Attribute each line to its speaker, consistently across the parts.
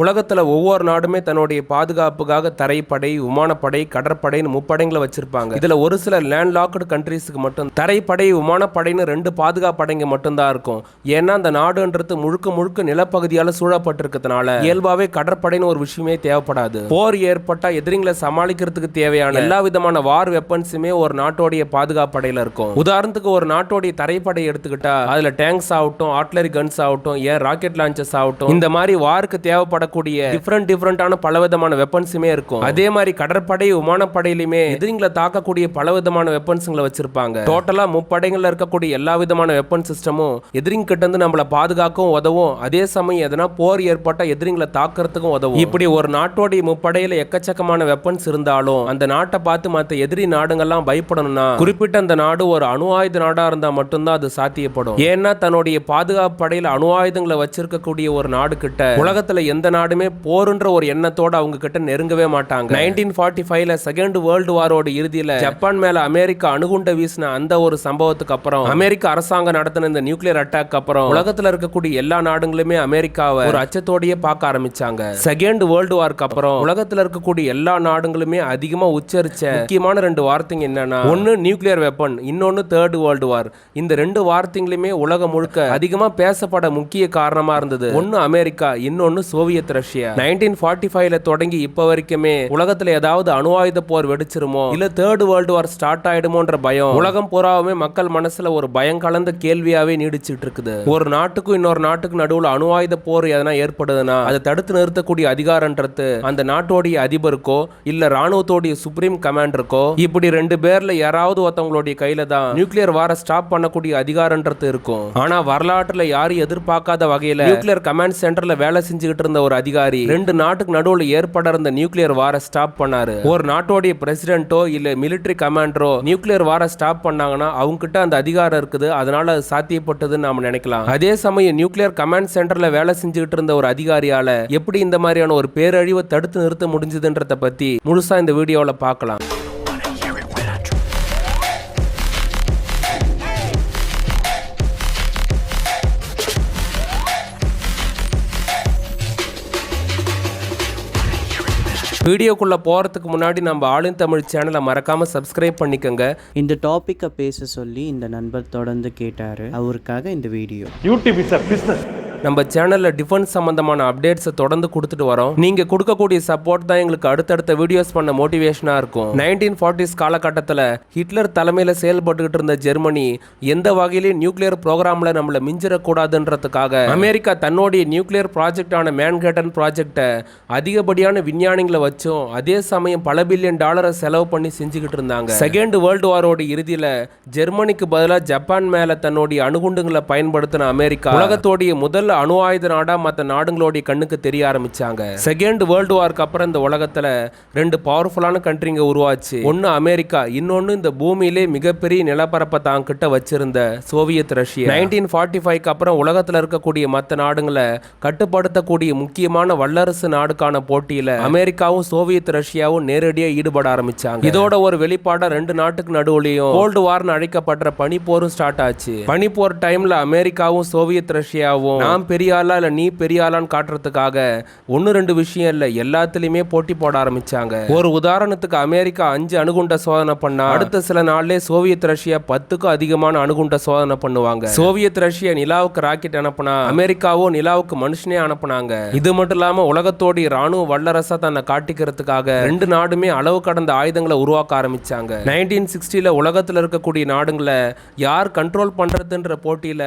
Speaker 1: உலகத்துல ஒவ்வொரு நாடுமே தன்னுடைய பாதுகாப்புக்காக தரைப்படை விமானப்படை கடற்படைன்னு முப்படைங்களை வச்சிருப்பாங்க. இதுல ஒரு சில லேண்ட் லாக்டு கண்ட்ரீஸுக்கு மட்டும் தரைப்படை விமானப்படைன்னு ரெண்டு பாதுகாப்பு படைங்க மட்டும்தான் இருக்கும். ஏன்னா அந்த நாடுன்றது முழுக்க முழுக்க நிலப்பகுதியால சூழப்பட்டிருக்கிறதுனால இயல்பாகவே கடற்படைன்னு ஒரு விஷயமே தேவைப்படாது. போர் ஏற்பட்டா எதிரிங்களை சமாளிக்கிறதுக்கு தேவையான எல்லா விதமான வார் வெப்பன்ஸுமே ஒரு நாட்டோடைய பாதுகாப்படையில இருக்கும். உதாரணத்துக்கு ஒரு நாட்டோடைய தரைப்படை எடுத்துக்கிட்டா அதில் டேங்க்ஸ் ஆகட்டும் ஆர்ட்லரி கன்ஸ் ஆகட்டும் ஏன் ராக்கெட் லான்ச்சஸ் ஆகட்டும் இந்த மாதிரி வாருக்கு தேவைப்படக்கூடிய டிஃப்ரெண்ட் டிஃப்ரெண்டான பலவிதமான வெப்பன்ஸுமே இருக்கும். அதே மாதிரி கடற்படை விமானப்படையிலுமே எதிரிங்களை தாக்கக்கூடிய பலவிதமான வெப்பன்ஸ்களை வச்சிருப்பாங்க. டோட்டலா முப்படைகள்ல இருக்கக்கூடிய எல்லா விதமான வெப்பன் சிஸ்டமும் எதிரிங்க கிட்ட இருந்து நம்மள பாதுகாக்கவும் உதவும். அதே சமயம் எதனா போர் ஏற்பட்டா எதிரிங்களை தாக்குறதுக்கும் உதவும். இப்படி ஒரு நாட்டோடைய முப்படையில எக்கச்சக்கமான வெப்பன்ஸ் இருந்தாலும் அந்த நாட்டை பார்த்து மத்த எதிரி நாடுங்கள்லாம் பயப்படணும்னா குறிப்பிட்ட அந்த நாடு ஒரு அணு ஆயுத நாடா இருந்தா மட்டும்தான் அது சாத்தியப்படும். ஏன்னா தன்னுடைய பாதுகாப்பு படையில அணு ஆயுதங்களை வச்சிருக்கக்கூடிய ஒரு நாடு கிட்ட உலகத்துல எந்த நாடுமே போருன்ற ஒரு எண்ணத்தோடு அவங்க கிட்ட நெருங்கவே மாட்டாங்க. நைன்டீன் ஃபார்ட்டி ஃபைவ்ல செகண்ட் வேர்ல்டு வாரோட இறுதியில் ஜப்பான் மேல அமெரிக்கா அணுகுண்ட வீசின அந்த ஒரு சம்பவத்துக்கு அப்புறம் அமெரிக்க அரசாங்கம் நடத்தின இந்த நியூக்ளியர் அட்டாக் அப்புறம் உலகத்துல இருக்கக்கூடிய எல்லா நாடுகளுமே அமெரிக்காவை ஒரு அச்சத்தோடயே பார்க்க ஆரம்பிச்சாங்க. செகண்ட் வேர்ல்டு வார்க்கு அப்புறம் உலகத்துல இருக்கக்கூடிய எல்லா நாடுகளுமே அதிகமா உச்சரிச்ச முக்கியமான ரெண்டு வார்த்தைங்க என்னன்னா ஒன்னு நியூக்ளியர் வெப்பன் இன்னொன்னு தேர்ட் வேர்ல்டு வார் இந்த ரெண்டு வார்த்தைங்களுமே உலகம் முழுக்க அதிகமா பேசப்பட முக்கிய காரணமா இருந்தது. ஒன்னு அமெரிக்கா இன்னொன்னு சோவியத் ரஷ்யா. நைன்டீன் ஃபார்ட்டி ஃபைவ்ல தொடங்கி இப்ப வரைக்குமே உலகத்துல ஏதாவது அணு ஆயுத போர் வெடிச்சிருமோ? இல்ல தேர்ட் வேர்ல்டு வார் ஸ்டார்ட் ஆயிடுமோன்ற பயம். உலகம் பூராவுமே மக்கள் மனசுல ஒரு பயம் கலந்த கேள்வியாவே நீடிச்சிட்டு இருக்குது ஒரு நாட்டுக்கும் இன்னொரு நாட்டுக்கு நடுவுல அணு ஆயுத போர் எதனா ஏற்படுதுன்னா அதை தடுத்து நிறுத்தக்கூடிய அதிகாரன்றது அந்த நாட்டோடைய அதிபருக்கோ இல்ல ராணுவத்தோடைய சுப்ரீம் கமாண்டருக்கோ இப்படி ரெண்டு பேர்ல யாராவது ஒருத்தவங்களுடைய கையில தான் நியூக்ளியர் வார ஸ்டாப் பண்ணக்கூடிய அதிகாரன்றது இருக்கும். ஆனா வரலாற்றுல யாரும் எதிர்பார்க்காத வகையில நியூக்ளியர் கமாண்ட் சென்டர்ல வேலை செஞ்சுக்கிட்டு இருந்த ஒரு அதிகாரி. ரெண்டு நாட்டுக்கு நடுவில் ஏற்பட இருந்த நியூக்ளியர் வார ஸ்டாப் பண்ணாரு. ஒரு நாட்டோடைய பிரசிடென்ட்டோ இல்ல மிலிட்டரி கமாண்டரோ நியூக்ளியர் வார ஸ்டாப் பண்ணாங்கன்னா அவங்க கிட்ட அந்த அதிகாரம் இருக்குது. அதனால அது சாத்தியப்பட்டதுன்னு நாம நினைக்கலாம். அதே சமயம் நியூக்ளியர் கமாண்ட் சென்டர்ல வேலை செஞ்சுக்கிட்டு இருந்த ஒரு அதிகாரியால எப்படி இந்த மாதிரியான ஒரு பேரழிவை தடுத்து நிறுத்த முடிஞ்சதுன்றத பத்தி முழுசா இந்த வீடியோவில் பார்க்கலாம். வீடியோக்குள்ள போறதுக்கு முன்னாடி நம்ம ஆளும் தமிழ் சேனலை மறக்காம சப்ஸ்கிரைப் பண்ணிக்கோங்க.
Speaker 2: இந்த டாப்பிக்கை பேச சொல்லி இந்த நண்பர் தொடர்ந்து கேட்டார். அவருக்காக இந்த video.
Speaker 3: YouTube is a business
Speaker 1: நம்ம சேனலில் டிஃபென்ஸ் சம்மந்தமான அப்டேட்ஸை தொடர்ந்து கொடுத்துட்டு வரோம். நீங்கள் கொடுக்கக்கூடிய சப்போர்ட் தான் எங்களுக்கு அடுத்தடுத்த வீடியோஸ் பண்ண மோட்டிவேஷனாக இருக்கும். நைன்டீன் ஃபார்ட்டிஸ் காலகட்டத்தில் ஹிட்லர் தலைமையில் செயல்பட்டுக்கிட்டு இருந்த ஜெர்மனி எந்த வகையிலையும் நியூக்ளியர் ப்ரோக்ராமில் நம்மளை மிஞ்சிடக்கூடாதுன்றதுக்காக அமெரிக்கா தன்னுடைய நியூக்ளியர் ப்ராஜெக்டான மேன்கேட்டன் ப்ராஜெக்டை அதிகப்படியான விஞ்ஞானிகளை வச்சும் அதே சமயம் பல பில்லியன் டாலரை செலவு பண்ணி செஞ்சுக்கிட்டு இருந்தாங்க. செகண்ட் வேர்ல்டு வாரோட இறுதியில் ஜெர்மனிக்கு பதிலாக ஜப்பான் மேலே தன்னுடைய அணுகுண்டுங்களை பயன்படுத்தின அமெரிக்கா உலகத்தோடைய முதல் அணு ஆயுத நாடாக மற்ற நாடுங்களோடைய கண்ணுக்கு தெரிய ஆரம்பிச்சாங்க. செகண்ட் வேர்ல்டு வார்க்கு அப்புறம் இந்த உலகத்துல ரெண்டு பவர்ஃபுல்லான கண்ட்ரிங்க உருவாச்சு. ஒன்று அமெரிக்கா இன்னொன்று இந்த பூமியிலே மிகப்பெரிய நிலப்பரப்பை தான் கிட்ட வச்சிருந்த சோவியத் ரஷ்யா. நைன்டீன் ஃபார்ட்டி ஃபைவ்க்கு அப்புறம் உலகத்துல இருக்கக்கூடிய மற்ற நாடுங்களை கட்டுப்படுத்தக்கூடிய முக்கியமான வல்லரசு நாடுக்கான போட்டியில அமெரிக்காவும் சோவியத் ரஷ்யாவும் நேரடியாக ஈடுபட ஆரம்பிச்சாங்க. இதோட ஒரு வெளிப்பாடாக ரெண்டு நாட்டுக்கு நடுவுலயும் கோல்டு வார்னு அழைக்கப்படுற பனிப்போரும் ஸ்டார்ட் ஆச்சு. பனிப்போர் டைம்ல அமெரிக்காவும் சோவியத் ரஷ்யாவும் நான் பெரிய ஆளா இல்லை நீ பெரிய ஆளான்னு காட்டுறதுக்காக ஒன்னு ரெண்டு விஷயம் இல்ல எல்லாத்துலயுமே போட்டி போட ஆரம்பிச்சாங்க. ஒரு உதாரணத்துக்கு அமெரிக்கா அஞ்சு அணுகுண்ட சோதனை பண்ணா அடுத்த சில நாள்லேயே சோவியத் ரஷ்யா பத்துக்கும் அதிகமான அணுகுண்ட சோதனை பண்ணுவாங்க. சோவியத் ரஷ்யா நிலாவுக்கு ராக்கெட் அனுப்புனா அமெரிக்காவோ நிலாவுக்கு மனுஷனே அனுப்புனாங்க. இது மட்டும் இல்லாம உலகத்தோடைய ராணுவ வல்லரசா தன்னை காட்டிக்கிறதுக்காக ரெண்டு நாடுமே அளவு கடந்த ஆயுதங்களை உருவாக்க ஆரம்பிச்சாங்க. நைன்டீன் சிக்ஸ்டியில் உலகத்துல இருக்கக்கூடிய நாடுங்களை யார் கண்ட்ரோல் பண்ணுறதுன்ற போட்டியில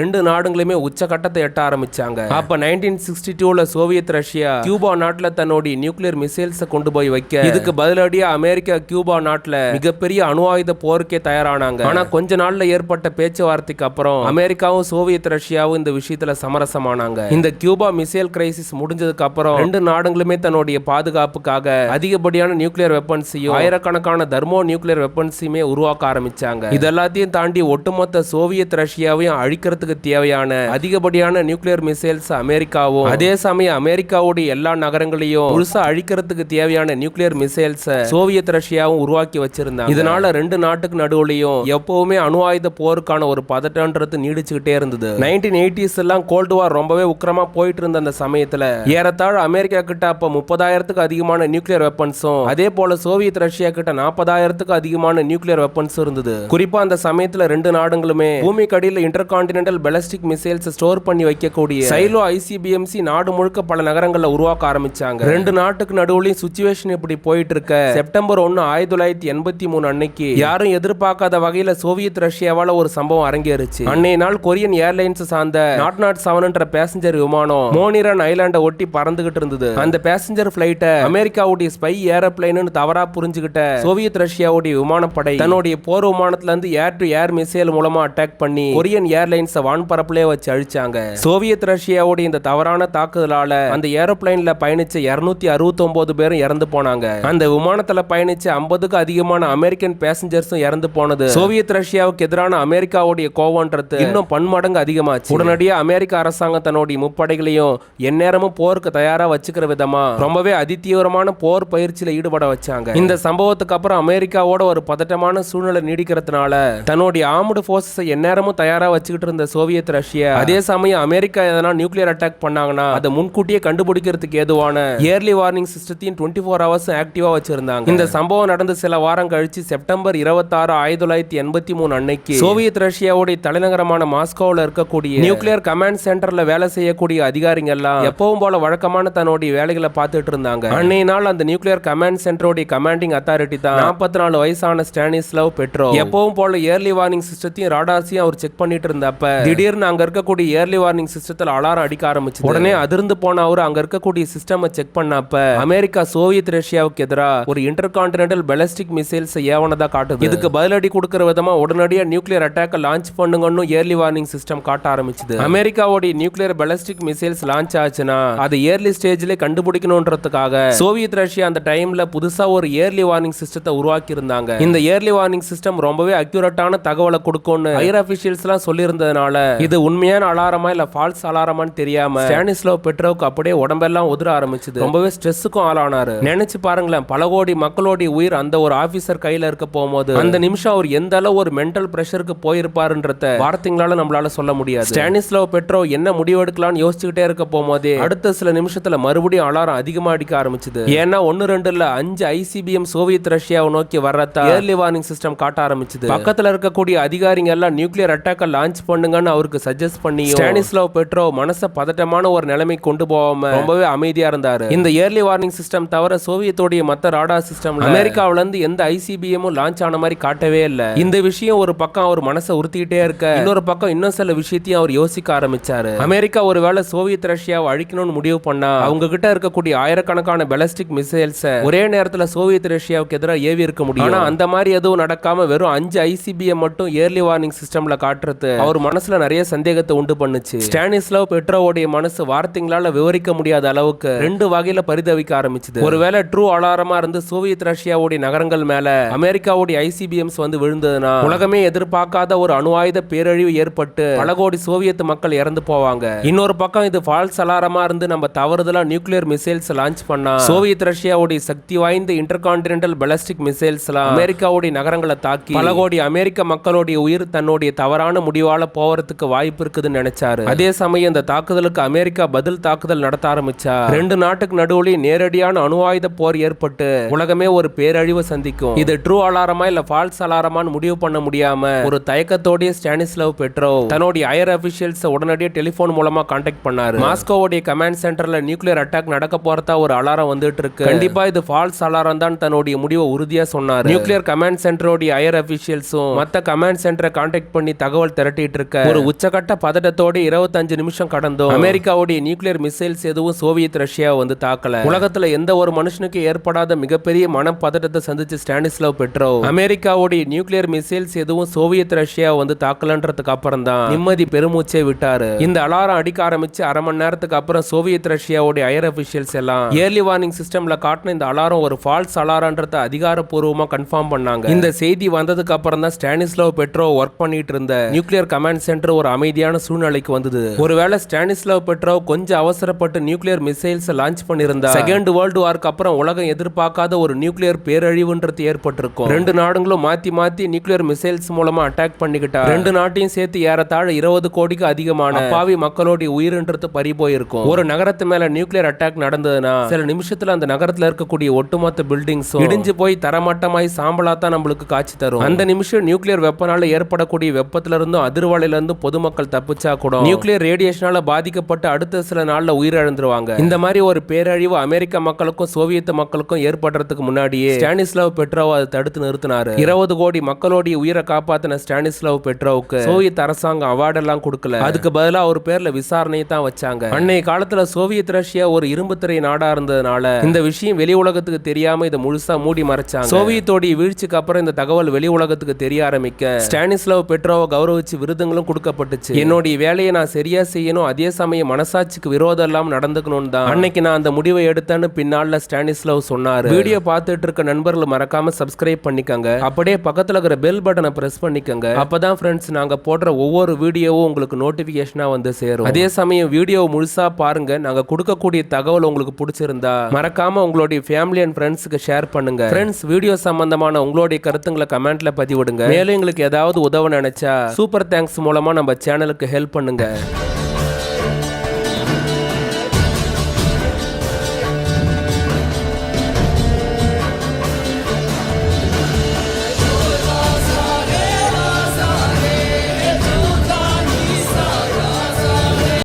Speaker 1: ரெண்டு நாடுகளுமே உச்சகட்டத்தை எட்ட ஆரம்பிச்சாங்க. அப்ப நைன்டீன் சிக்ஸ்டி டூல சோவியத் ரஷ்யா கியூபா நாட்டுல தன்னுடைய நியூக்ளியர் மிசைல்ஸை கொண்டு போய் வைக்க இதுக்கு பதிலடியா அமெரிக்கா கியூபா நாட்டுல மிகப்பெரிய அணு ஆயுத போருக்கே தயாரானாங்க. ஆனா கொஞ்ச நாள்ல ஏற்பட்ட பேச்சுவார்த்தைக்கு அப்புறம் அமெரிக்காவும் சோவியத் ரஷ்யாவும் இந்த விஷயத்துல சமரசமானாங்க. இந்த கியூபா மிசைல் கிரைசிஸ் முடிஞ்சதுக்கு அப்புறம் ரெண்டு நாடுகளுமே தன்னுடைய பாதுகாப்புக்காக அதிகப்படியான நியூக்ளியர் வெப்பன்ஸையும் ஆயிரக்கணக்கான தர்மோ நியூக்ளியர் வெப்பன்ஸையுமே உருவாக்க ஆரம்பிச்சாங்க. இது எல்லாத்தையும் தாண்டி ஒட்டுமொத்த சோவியத் ரஷ்யாவையும் அழிக்கிறதுக்கு தேவையான அதிகப்படியான தேவையான நியூக்ளியர் மிசைல்ஸ் அமெரிக்காவும் அதே சமயம் அமெரிக்காவுடைய எல்லா நகரங்களையும் முழுசா அழிக்கிறதுக்கு தேவையான நியூக்ளியர் மிசைல்ஸ் சோவியத் ரஷ்யாவும் உருவாக்கி வச்சிருந்தாங்க. இதனால ரெண்டு நாட்டுக்கு நடுவுலையும் எப்பவுமே அணு ஆயுத போருக்கான ஒரு பதட்டன்றது நீடிச்சுக்கிட்டே இருந்தது. நைன்டீன் எயிட்டிஸ் எல்லாம் கோல்டு வார் ரொம்பவே உக்கிரமா போயிட்டு இருந்த அந்த சமயத்துல ஏறத்தாழ அமெரிக்கா கிட்ட அப்ப முப்பதாயிரத்துக்கு அதிகமான நியூக்ளியர் வெப்பன்ஸும் அதே போல சோவியத் ரஷ்யா கிட்ட நாற்பதாயிரத்துக்கு அதிகமான நியூக்ளியர் வெப்பன்ஸ் இருந்தது. குறிப்பா அந்த சமயத்துல ரெண்டு நாடுகளுமே பூமிக்கு அடியில intercontinental ballistic missiles store பண்ணி வைக்கக்கூடிய சைலோ ஐசிபிஎம்சி நாடு முழுக்க பல நகரங்கள்ல உருவாக்க ஆரம்பிச்சாங்க. ரெண்டு நாட்டுக்கு நடுவுலயும் சுச்சுவேஷன் இப்படி போயிட்டு இருக்க செப்டம்பர் ஒன்னு ஆயிரத்தி தொள்ளாயிரத்தி எண்பத்தி மூணு அன்னைக்கு யாரும் எதிர்பார்க்காத வகையில சோவியத் ரஷ்யாவால ஒரு சம்பவம் அரங்கேறுச்சு. அன்னைய நாள் கொரியன் ஏர்லைன்ஸ் சார்ந்த நாட் நாட் செவன்ன்ற பேசஞ்சர் விமானம் மோனிரன் ஐலாண்டை ஒட்டி பறந்துகிட்டு இருந்தது. அந்த பேசஞ்சர் பிளைட்டை அமெரிக்காவுடைய ஸ்பை ஏரோப்ளைன் தவறா புரிஞ்சுகிட்ட சோவியத் ரஷ்யாவுடைய விமானப்படை தன்னுடைய போர் விமானத்துல இருந்து ஏர் டு ஏர் மிசைல் மூலமா அட்டாக் பண்ணி கொரியன் ஏர்லைன்ஸ் வான்பரப்புலயே வச்சு அழிச்சாங்க. சோவியத் ரஷ்யாவுடைய இந்த தவறான தாக்குதலால அந்த ஏரோப்ளைன்ல பயணிச்ச இருநூத்தி அறுபத்தி ஒன்பது பேரும் இறந்து போனாங்க. அந்த விமானத்துல பயணிச்ச ஐம்பதுக்கு அதிகமான அமெரிக்கன் பேசஞ்சர்ஸும் இறந்து போனது. சோவியத் ரஷ்யாவுக்கு எதிரான அமெரிக்காவுடைய கோவம்ன்றது இன்னும் பன்மடங்கு அதிகமாச்சு. உடனடியாக அமெரிக்க அரசாங்கம் தன்னுடைய முப்படைகளையும் எந்நேரமும் போருக்கு தயாரா வச்சுக்கிற விதமா ரொம்பவே அதிதீவிரமான போர் பயிற்சியில ஈடுபட வச்சாங்க. இந்த சம்பவத்துக்கு அப்புறம் அமெரிக்காவோட ஒரு பதட்டமான சூழ்நிலை நீடிக்கிறதுனால தன்னுடைய ஆமுடு போர்சஸ் எந்நேரமும் தயாரா வச்சுக்கிட்டு இருந்த சோவியத் ரஷ்யா அதே சமயம் அமெரிக்கா எதனா நியூக்ளியர் அட்டாக் பண்ணாங்கன்னா அதை முன்கூட்டியே கண்டுபிடிக்கிறதுக்கு ஏதுவான ஏர்லி வார்னிங் சிஸ்டத்தையும் டுவெண்ட்டி ஃபோர் ஹவர்ஸ் ஆக்டிவா வச்சிருந்தாங்க. இந்த சம்பவம் நடந்து சில வாரம் கழிச்சு செப்டம்பர் இருபத்தாறு ஆயிரத்தி தொள்ளாயிரத்தி எண்பத்தி மூணு அன்னைக்கு சோவியத் ரஷ்யாவுடைய தலைநகரமான மாஸ்கோவில் இருக்கக்கூடிய நியூக்ளியர் கமாண்ட் சென்டர்ல வேலை செய்யக்கூடிய அதிகாரிங்க எல்லாம் எப்பவும் போல வழக்கமான தன்னுடைய வேலைகளை பார்த்துட்டு இருந்தாங்க. அன்னைய நாள் அந்த நியூக்ளியர் கமாண்ட் சென்டருடைய கமாண்டிங் அத்தாரிட்டி தான் நாற்பத்தி நாலு வயசான ஸ்டானிஸ்லவ் பெட்ரோ. எப்பவும் போல ஏர்லி வார்னிங் சிஸ்டத்தையும் ராடார்ஸையும் அவர் செக் பண்ணிட்டு இருந்தப்ப திடீர்னு அங்க இருக்கக்கூடிய இயர்லி வார்னிங் சிஸ்டத்துல அலாரம் அடிக்க ஆரம்பிச்சு உடனே அதிர்ந்து போன அவர் அங்க இருக்கக்கூடிய சிஸ்டம் செக் பண்ணப்ப அமெரிக்கா சோவியத் ரஷ்யாவுக்கு எதிராக ஒரு இன்டர் கான்டினென்டல் பெலஸ்டிக் மிசைல்ஸ் ஏவனதா காட்டுது. இதுக்கு பதிலடி கொடுக்கிற விதமா உடனடியா நியூக்ளியர் அட்டாக் லான்ச் பண்ணுங்கன்னு ஏர்லி வார்னிங் சிஸ்டம் காட்ட ஆரம்பிச்சது. அமெரிக்காவுடைய நியூக்ளியர் பெலஸ்டிக் மிசைல்ஸ் லான்ச் ஆச்சுன்னா அதை ஏர்லி ஸ்டேஜ்ல கண்டுபிடிக்கணும்ன்றதுக்காக சோவியத் ரஷ்யா அந்த டைம்ல புதுசா ஒரு ஏர்லி வார்னிங் சிஸ்டத்தை உருவாக்கி இருந்தாங்க இந்த ஏர்லி வார்னிங் சிஸ்டம் ரொம்பவே அக்யூரேட்டான தகவலை கொடுக்கும்னு ஹையர் அபிஷியல்ஸ் எல்லாம் சொல்லியிருந்ததுனால இது உண்மையான அலாரமா இல்ல ஃபால்ஸ் அலாரமான்னு தெரியாம ஸ்டானிஸ்லவ் பெட்ரோவுக்கு அப்படியே உடம்பெல்லாம் உதிர ஆரம்பிச்சது. ரொம்பவே ஸ்ட்ரெஸ்ஸுக்கும் ஆளானாரு. நினைச்சு பாருங்களேன் பல கோடி மக்களோட உயிர் அந்த ஒரு ஆபீசர் கையில இருக்க போகும்போது அந்த நிமிஷம் அவர் எந்த அளவு ஒரு மென்டல் பிரஷருக்கு போயிருப்பாருன்றத வார்த்தைங்களால நம்மளால சொல்ல முடியாது. ஸ்டானிஸ்லவ் பெட்ரோ என்ன முடிவெடுக்கலாம்னு யோசிச்சுக்கிட்டே இருக்க போகும்போதே அடுத்த சில நிமிஷத்துல மறுபடியும் அலாரம் அதிகமா அடிக்க ஆரம்பிச்சது. ஏன்னா ஒன்னு ரெண்டு இல்ல அஞ்சு ஐசிபிஎம் சோவியத் ரஷ்யாவை நோக்கி வர்றதா ஏர்லி வார்னிங் சிஸ்டம் காட்ட ஆரம்பிச்சது. பக்கத்துல இருக்கக்கூடிய அதிகாரிங்க எல்லாம் நியூக்ளியர் அட்டாக்க லான்ச் பண்ணுங்கன்னு அவருக்கு சஜஸ்ட் பண்ணி ஸ்டானிஸ்லவ் பெட்ரோ மனச பதட்டமான ஒரு நிலைமை கொண்டு போகாம ரொம்பவே அமைதியா இருந்தாரு. இந்த ஏர்லி வார்னிங் சிஸ்டம் தவிர சோவியத்தோடைய மத்த ராடா சிஸ்டம் அமெரிக்காவுல இருந்து எந்த ஐசிபிஎம்மும் லான்ச் ஆன மாதிரி காட்டவே இல்ல. இந்த விஷயம் ஒரு பக்கம் அவர் மனசை உறுத்திக்கிட்டே இருக்க இன்னொரு பக்கம் இன்னும் சில விஷயத்தையும் அவர் யோசிக்க ஆரம்பிச்சாரு. அமெரிக்கா ஒருவேளை சோவியத் ரஷ்யாவை அழிக்கணும்னு முடிவு பண்ணா அவங்க கிட்ட இருக்கக்கூடிய ஆயிரக்கணக்கான பெலஸ்டிக் மிசைல்ஸ் ஒரே நேரத்துல சோவியத் ரஷ்யாவுக்கு எதிராக ஏவி இருக்க முடியும். ஆனா அந்த மாதிரி எதுவும் நடக்காம வெறும் அஞ்சு ஐசிபிஎம் மட்டும் ஏர்லி வார்னிங் சிஸ்டம்ல காட்டுறது அவர் மனசுல நிறைய சந்தேகத்தை உண்டு பண்ணுச்சு. ஸ்டானிஸ்லவ் பெட்ரோவோடைய மனசு வார்த்தைங்களால விவரிக்க முடியாத அளவுக்கு ரெண்டு வகையில பரிதவிக்க ஆரம்பிச்சது. ஒருவேளை ட்ரூ அலாரமா இருந்து சோவியத் ரஷ்யாவுடைய நகரங்கள் மேல அமெரிக்காவுடைய ஐசிபிஎம்ஸ் வந்து விழுந்ததுன்னா உலகமே எதிர்பார்க்காத ஒரு அணு ஆயுத பேரழிவு ஏற்பட்டு பல கோடி சோவியத் மக்கள் இறந்து போவாங்க. இன்னொரு பக்கம் இது ஃபால்ஸ் அலாரமா இருந்து நம்ம தவறுதலா நியூக்ளியர் மிசைல்ஸ் லான்ச் பண்ணா சோவியத் ரஷ்யாவுடைய சக்தி வாய்ந்த இன்டர் கான்டினென்டல் பெலஸ்டிக் மிசைல்ஸ் அமெரிக்காவுடைய நகரங்களை தாக்கி பல கோடி அமெரிக்க மக்களுடைய உயிர் தன்னுடைய தவறான முடிவால போவதுக்கு வாய்ப்பு இருக்குதுன்னு நினைச்சாரு. அதே சமயம் இந்த தாக்குதலுக்கு அமெரிக்கா பதில் தாக்குதல் நடத்த ஆரம்பிச்சா ரெண்டு நாட்டுக்கு நடுவுலயே நேரடியான அணு ஆயுத போர் ஏற்பட்டு உலகமே ஒரு பேரழிவை சந்திக்கும். இது ட்ரூ அலாரமா இல்ல ஃபால்ஸ் அலாரமான்னு முடிவு பண்ண முடியாம ஒரு தயக்கத்தோடைய ஸ்டானிஸ்லவ் பெட்ரோ தன்னுடைய ஹையர் அபிஷியல்ஸ் உடனடியே டெலிபோன் மூலமா கான்டாக்ட் பண்ணாரு. மாஸ்கோவுடைய கமாண்ட் சென்டர்ல நியூக்ளியர் அட்டாக் நடக்க போறதா ஒரு அலாரம் வந்துட்டு இருக்கு. கண்டிப்பா இது ஃபால்ஸ் அலாரம் தான் தன்னுடைய முடிவை உறுதியா சொன்னார். நியூக்ளியர் கமாண்ட் சென்டரோடைய ஹையர் அபிஷியல்ஸும் மத்த கமாண்ட் சென்டரை கான்டாக்ட் பண்ணி தகவல் திரட்டிட்டு இருக்க ஒரு உச்சகட்ட பதட்டத்தோட இருபத்தஞ்சு நிமிஷம் கடந்தும். அமெரிக்காவுடைய நியூக்ளியர் மிசைல்ஸ் எதுவும் சோவியத் ரஷ்யா வந்து தாக்கல. உலகத்துல எந்த ஒரு மனுஷனுக்கு ஏற்படாத மிகப்பெரிய மனப்பதட்டத்தை சந்திச்சு ஸ்டானிஸ்லவ் பெட்ரோ அமெரிக்காவுடைய நியூக்ளியர் மிசைல்ஸ் எதுவும் சோவியத் ரஷ்யா வந்து தாக்கலன்றதுக்கு அப்புறம் தான் நிம்மதி பெருமூச்சே விட்டாரு. இந்த அலாரம் அடிக்க ஆரம்பிச்சு அரை மணி நேரத்துக்கு அப்புறம் சோவியத் ரஷ்யாவுடைய ஹையர் அபிஷியல்ஸ் எல்லாம் ஏர்லி வார்னிங் சிஸ்டம்ல காட்டின இந்த அலாரம் ஒரு ஃபால்ஸ் அலாரன்றத அதிகாரப்பூர்வமா கன்ஃபார்ம் பண்ணாங்க. இந்த செய்தி வந்ததுக்கு அப்புறம் தான் ஸ்டானிஸ்லவ் பெட்ரோ ஒர்க் பண்ணிட்டு இருந்த நியூக்ளியர் கமாண்ட் சென்டர் ஒரு அமைதியான சூழ்நிலைக்கு வந்து இருந்தது ஒருவேளை ஸ்டானிஸ்லாவ் பெட்ரோவ் கொஞ்சம் அவசரப்பட்டு நியூக்ளியர் மிசைல்ஸ் லான்ச் பண்ணியிருந்தா செகண்ட் வேர்ல்டு வார்க்கு அப்புறம் உலகம் எதிர்பார்க்காத ஒரு நியூக்ளியர் பேரழிவுன்றது ஏற்பட்டிருக்கும். ரெண்டு நாடுகளும் மாத்தி மாத்தி நியூக்ளியர் மிசைல்ஸ் மூலமா அட்டாக் பண்ணிக்கிட்டா ரெண்டு நாட்டையும் சேர்த்து ஏறத்தாழ இருபது கோடிக்கு அதிகமான பாவி மக்களுடைய உயிரின்றது பறி போயிருக்கும் ஒரு நகரத்து மேல நியூக்ளியர் அட்டாக் நடந்ததுன்னா சில நிமிஷத்துல அந்த நகரத்துல இருக்கக்கூடிய ஒட்டுமொத்த பில்டிங்ஸும் இடிஞ்சு போய் தரமட்டமாய் சாம்பலா தான் நம்மளுக்கு காட்சி தரும். அந்த நிமிஷம் நியூக்ளியர் வெப்பனால ஏற்படக்கூடிய வெப்பத்துல இருந்தும் அதிர்வலையில இருந்தும் பொதுமக்கள் தப்பிச்சா கூட நியூக்ளியர் ரேடியேஷனால பாதிக்கப்பட்டு அடுத்த சில நாள்ல உயிரிழந்துருவாங்க. இந்த மாதிரி ஒரு பேரழிவு அமெரிக்க மக்களுக்கும் சோவியத் மக்களுக்கும் ஏற்படுறதுக்கு முன்னாடியே ஸ்டானிஸ்லாவ் பெட்ரோவ் அதை தடுத்து நிறுத்தினாரு. இருபது கோடி மக்களோடைய உயிரை காப்பாத்தின ஸ்டானிஸ்லாவ் பெட்ரோவுக்கு சோவியத் அரசாங்கம் அவார்டு எல்லாம் கொடுக்கல. அதுக்கு பதிலா அவர் பேர்ல விசாரணையை தான் வச்சாங்க. அன்னைய காலத்துல சோவியத் ரஷ்யா ஒரு இரும்பு திரை நாடா இருந்ததுனால இந்த விஷயம் வெளி உலகத்துக்கு தெரியாம இதை முழுசா மூடி மறைச்சாங்க. சோவியத்தோடைய வீழ்ச்சிக்கு அப்புறம் இந்த தகவல் வெளி உலகத்துக்கு தெரிய ஆரம்பிக்க ஸ்டானிஸ்லாவ் பெட்ரோவை கௌரவிச்சு விருதுங்களும் கொடுக்கப்பட்டுச்சு. என்னுடைய வேலையை நான் சரியா செய்யணும் அதே சமயம் மனசாட்சிக்கு விரோதம் இல்லாமல் நடந்துக்கணும் தான். அன்னைக்கு நான் அந்த முடிவை எடுத்தேன்னு பின்னால ஸ்டானிஸ்லவ் சொன்னாரு. வீடியோ பார்த்துட்டு இருக்க நண்பர்கள் மறக்காம சப்ஸ்கிரைப் பண்ணிக்கங்க. அப்படியே பக்கத்துல இருக்கிற பெல் பட்டனை பிரஸ் பண்ணிக்கங்க. அப்பதான் ஃப்ரெண்ட்ஸ் நாங்க போடுற ஒவ்வொரு வீடியோவும் உங்களுக்கு நோட்டிபிகேஷனா வந்து சேரும். அதே சமயம் வீடியோவை முழுசா பாருங்க. நாங்க கொடுக்கக்கூடிய தகவல் உங்களுக்கு பிடிச்சிருந்தா மறக்காம உங்களுடைய ஃபேமிலி அண்ட் ஃப்ரெண்ட்ஸுக்கு ஷேர் பண்ணுங்க. ஃப்ரெண்ட்ஸ் வீடியோ சம்பந்தமான உங்களுடைய கருத்துங்களை கமெண்ட்ல பதிவிடுங்க. மேலும் எங்களுக்கு ஏதாவது உதவ நினைச்சா சூப்பர் தேங்க்ஸ் மூலமா நம்ம சேனலுக்கு ஹெல்ப் பண்ணுங்க. there.